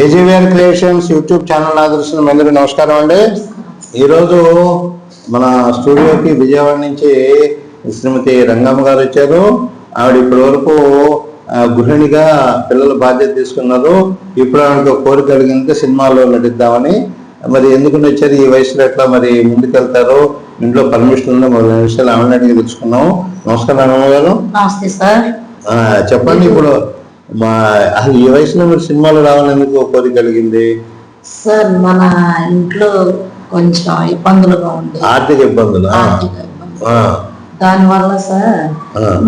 AGVR creations YouTube channel ఆదర్శన మీ అందరికీ నమస్కారం అండి. ఈరోజు మన స్టూడియోకి విజయవాడ నుంచి శ్రీమతి రంగమ్మ గారు వచ్చారు. ఆవిడ ఇప్పటి వరకు గృహిణిగా పిల్లల బాధ్యత తీసుకున్నారు. ఇప్పుడు ఆవిడకి కోరిక కలిగింది సినిమాలో నటిద్దామని. మరి ఎందుకు వచ్చారు ఈ వయసులో ఎట్లా మరి ముందుకెళ్తారు? ఇంట్లో పర్మిషన్ ఉందో మరి విషయాలు ఆవిడని అడిగి తెలుసుకున్నాము. నమస్కారం రంగమ్మ గారు. నమస్తే సార్. చెప్పండి ఇప్పుడు. మా అసలు ఈ వయసులో మీరు సినిమాలు రావాలనేందుకు కోరిక కలిగింది? సార్ మన ఇంట్లో కొంచెం ఇబ్బందులుగా ఉంది. ఆర్థిక ఇబ్బందులు ఆ, దానివల్ల సార్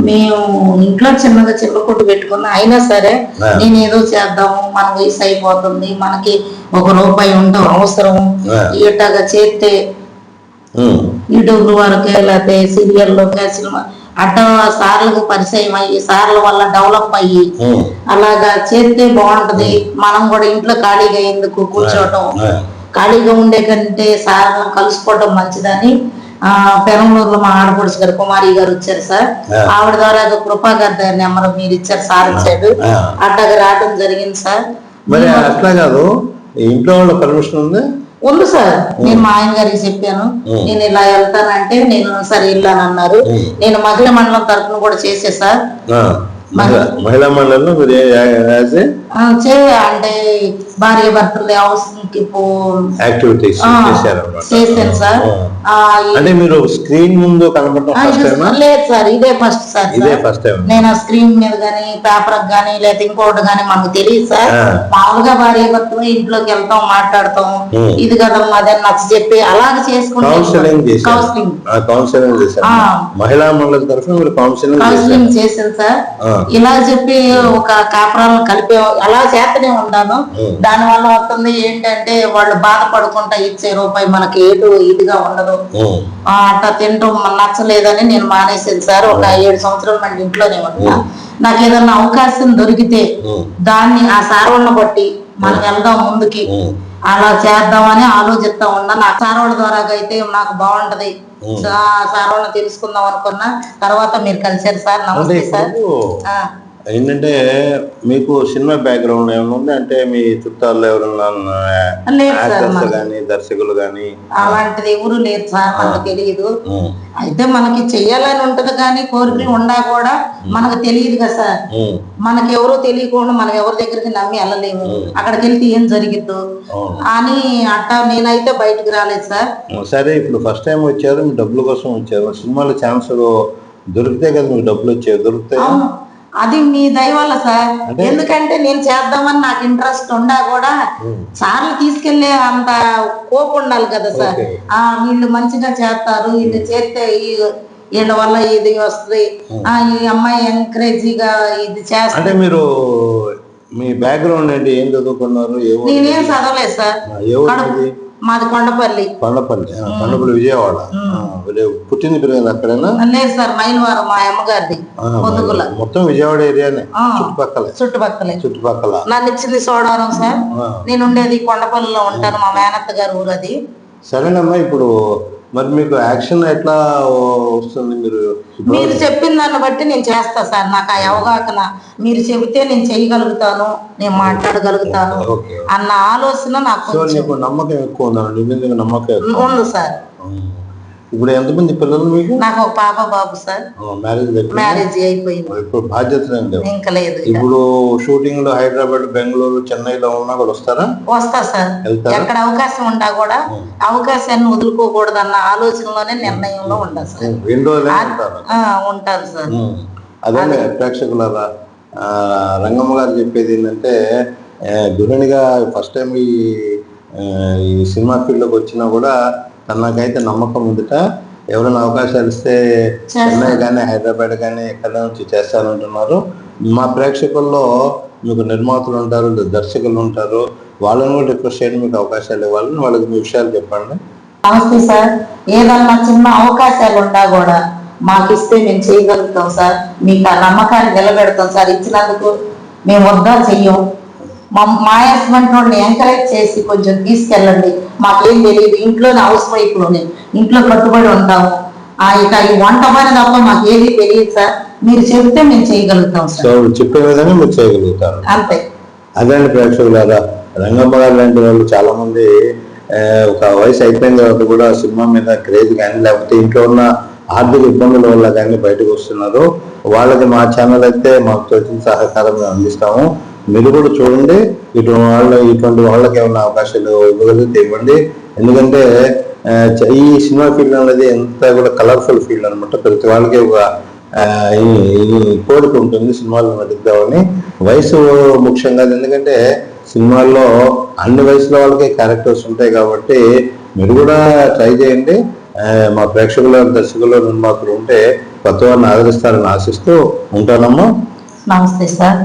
మేము ఇంట్లో చిన్నగా చిన్న కొట్టు పెట్టుకున్నా అయినా సరే. నేను ఏదో చేద్దాము మన వయసు అయిపోతుంది మనకి ఒక రూపాయి ఉండడం అవసరం. ఆ. ఇట్లాగా చేస్తే యూట్యూబ్ వరకే లేకపోతే సీరియల్లోకే సినిమా అట్ట సార్లకు పరిచయం అయ్యి సార్ల వల్ల డెవలప్ అయ్యి అలాగా చేస్తే బాగుంటది. మనం కూడా ఇంట్లో ఖాళీగా ఎందుకు కూర్చోవటం? ఖాళీగా ఉండే కంటే సార్ కలుసుకోవటం మంచిదని ఆ పెరంలూరులో మా ఆడపడుచు గారు కుమారి గారు వచ్చారు సార్. ఆవిడ ద్వారా కృపా గారి నెంబర్ మీరు ఇచ్చారు సార్ ఇచ్చాడు. అట్టగా రావడం జరిగింది సార్. మరి అట్లా కాదు ఇంట్లో వాళ్ళ పర్మిషన్ ఉంది? ఉంది సార్ నేను మా ఆయన గారికి చెప్పాను. నేను ఇలా వెళ్తానంటే నేను సరే అన్నారు. నేను మహిళా మండలం తరఫున కూడా చేసే సార్ మహిళా మహిళా అంటే భార్య భర్తలు హౌస్ యాక్టివిటీస్ చేశాను సార్. అంటే మీరు స్క్రీన్ ముందు కనబడటం లేదు సార్ ఇదే ఫస్ట్ సార్ ఇదే. ఫస్ట్ టైం నేను స్క్రీన్ మీద గానీ పేపర్ గానీ లేదా ఇంకోటి గానీ మనకు తెలియదు సార్. మామూలుగా భార్య భర్తలు ఇంట్లోకి వెళ్తాం మాట్లాడతాం. ఇది కదమ్మా అదని నచ్చ చెప్పి అలాగే చేసుకుంటే కౌన్సిలింగ్ కౌన్సిలింగ్ కౌన్సిలింగ్ చేశారు. ఆ. మహిళా మండలి తరఫున కౌన్సిలింగ్ కౌన్సిలింగ్ చేశాను సార్. ఇలా చెప్పి ఒక కాపురాలను కలిపి అలా చేస్తూనే ఉన్నాను. దాని వల్ల వస్తుంది ఏంటంటే వాళ్ళు బాధపడుకుంటా ఇచ్చే రూపాయి మనకి ఏటు ఇదిగా ఉండదు. అట్లా మన నచ్చలేదని నేను మానేసాను సార్. ఒక ఏడు సంవత్సరాలు మన ఇంట్లోనే ఉన్నా. నాకు ఏదన్నా అవకాశం దొరికితే దాన్ని ఆ సారవణ బట్టి మనం వెళ్దాం ముందుకి. అలా చేద్దామని ఆలోచిస్తా ఉన్నా. నా సారవణ ద్వారా అయితే నాకు బాగుంటది. సా- సారవణ తెలుసుకుందాం అనుకున్నా. తర్వాత మీరు కలిసారు సార్. నమస్తే సార్. ఏంటంటే మీకు సినిమా బ్యాక్గ్రౌండ్ ఏమైనా ఉంది? అంటే మీ చుట్టాల్లో ఎవరన్నా లేదు యాక్టర్స్. కానీ దర్శకులు కానీ అలాంటిది ఎవరు లేరు సార్ మనకు తెలియదు అయితే మనకి చెయ్యాలని ఉంటది కానీ కోరికలు ఉండా కూడా మనకు తెలియదు కదా సార్. మనకి ఎవరో తెలియకుండా మనం ఎవరి దగ్గరికి నమ్మి వెళ్ళలేము. అక్కడికి వెళ్తే ఏం జరిగిద్దు? అని అట్టా నేనైతే బయటకు రాలేదు సార్. సరే ఇప్పుడు ఫస్ట్ టైం వచ్చారు డబ్బుల కోసం వచ్చారు. సినిమాలో ఛాన్స్ దొరికితే కదా మీకు డబ్బులు వచ్చాయి దొరుకుతాయి? అది మీ దయ వల్ల సార్ ఎందుకంటే నేను చేద్దామని నాకు ఇంట్రెస్ట్ ఉండా కూడా సార్లు తీసుకెళ్ళే అంత కోపం ఉండాలి కదా సార్. ఆ వీళ్ళు మంచిగా చేస్తారు వీళ్ళు చేస్తే ఈ వీళ్ళ వల్ల ఇది వస్తుంది. ఆ ఈ అమ్మాయి ఎంకరేజీగా ఇది చేస్తా. అంటే మీరు మీ బ్యాక్గ్రౌండ్ ఏంటి? ఏం చదువుకున్నారు? నేనేం చదవలేదు సార్. మీది? కొండపల్లి. కొండపల్లి కొండపల్లి విజయవాడ. పుట్టింది పెరిగింది అక్కడేనా లేదు సార్ మైలవారం మా అమ్మగారిది పొద్దుగుల మొత్తం విజయవాడ ఏరియానే. చుట్టుపక్కల. చుట్టుపక్కలే. చుట్టుపక్కల. నన్ను ఇచ్చింది సోడవరం సార్. నేను ఉండేది కొండపల్లిలో ఉంటాను మా మేనత్త గారు ఊరు అది సరేనమ్మా ఇప్పుడు మరి మీకు యాక్షన్ ఎట్లా వస్తుంది మీరు మీరు చెప్పిన దాన్ని బట్టి నేను చేస్తా సార్. నాకు ఆ అవగాహన. మీరు చెబితే నేను చేయగలుగుతాను నేను మాట్లాడగలుగుతాను అన్న ఆలోచన నాకు నమ్మకం ఎక్కువ ఉందా? నమ్మకం ఉంది? సార్. ఇప్పుడు ఎంతమంది పిల్లలు మీకు? నాకు ఒక పాప బాబు సార్. మ్యారేజ్ మ్యారేజ్ అయిపోయింది. ఇప్పుడు లేవు ఇంకా లేదు. ఇప్పుడు షూటింగ్లో హైదరాబాద్ బెంగళూరు చెన్నైలో ఉన్నా కూడా వస్తారా? వస్తా సార్? ఎక్కడ అవకాశం ఉంటా కూడా అవకాశాన్ని వదులుకోకూడదు అన్న ఆలోచనలోనే నిర్ణయంలో ఉండా సార్. ఉంటాను సార్. అదే. ప్రేక్షకులారా ఆ, రంగమ్మ గారు చెప్పేది ఏంటంటే గృహిణిగా ఫస్ట్ టైం ఈ సినిమా ఫీల్డ్లోకి వచ్చినా కూడా తనకైతే నమ్మకం ఉందిట. ఎవరైనా అవకాశాలు ఇస్తే చెన్నై కానీ హైదరాబాద్ కానీ ఎక్కడ నుంచి చేస్తారంటున్నారు మా ప్రేక్షకుల్లో మీకు నిర్మాతలు ఉంటారు దర్శకులు ఉంటారు. వాళ్ళని కూడా రిక్వెస్ట్ చేయండి మీకు అవకాశాలు ఇవ్వాలని వాళ్ళకి మీ విషయాలు చెప్పండి. నమస్తే సార్. ఏదన్నా చిన్న అవకాశాలు ఉన్నా కూడా మాకు ఇస్తే మేము చేయగలుగుతాం సార్. మీకు ఆ నమ్మకాన్ని నిలబెడతాం సార్. ఇచ్చినందుకు మేము వద్దా చెయ్యం. మా మా హస్బెండ్ వాళ్ళని ఎంకరేజ్ చేసి కొంచెం తీసుకెళ్ళండి. మాకేం తెలియదు ఇంట్లోనే హౌస్ వైఫ్లోనే ఇంట్లో కట్టుబడి ఉంటాము ఆ ఇక ఈ వంట పని తప్ప మాకు ఏది తెలియదు సార్. మీరు చెబితే మేము చేయగలుగుతాం సార్. చెప్పే విధంగా మీరు చేయగలుగుతారు. అంతే. అదే? ప్రేక్షకులారా రంగమ్మ గారు లాంటి వాళ్ళు చాలా మంది ఒక వయసు అయిపోయిన తర్వాత కూడా సినిమా మీద క్రేజ్ కానీ లేకపోతే ఇంట్లో ఉన్న ఆర్థిక ఇబ్బందుల వల్ల కానీ బయటకు వస్తున్నారు. వాళ్ళకి మా ఛానల్ అయితే మాకు తోచిన సహకారం మేము అందిస్తాము. మీరు కూడా చూడండి. ఇటు వాళ్ళ ఇటువంటి వాళ్ళకి ఏమైనా అవకాశాలు ఇవ్వగలిగితే ఇవ్వండి. ఎందుకంటే ఈ సినిమా ఫీల్డ్ అనేది ఎంత కూడా కలర్ఫుల్ ఫీల్డ్ అనమాట ప్రతి వాళ్ళకి ఒక కోరిక ఉంటుంది సినిమాల్లో నటిద్దామని. వయసు ముఖ్యం కాదు. ఎందుకంటే సినిమాల్లో అన్ని వయసుల వాళ్ళకి క్యారెక్టర్స్ ఉంటాయి కాబట్టి మీరు కూడా ట్రై చేయండి. మా ప్రేక్షకుల దర్శకులు నిర్మాతలు ఉంటే కొత్త వారిని ఆదరిస్తారని ఆశిస్తూ ఉంటానమ్మా. నమస్తే సార్.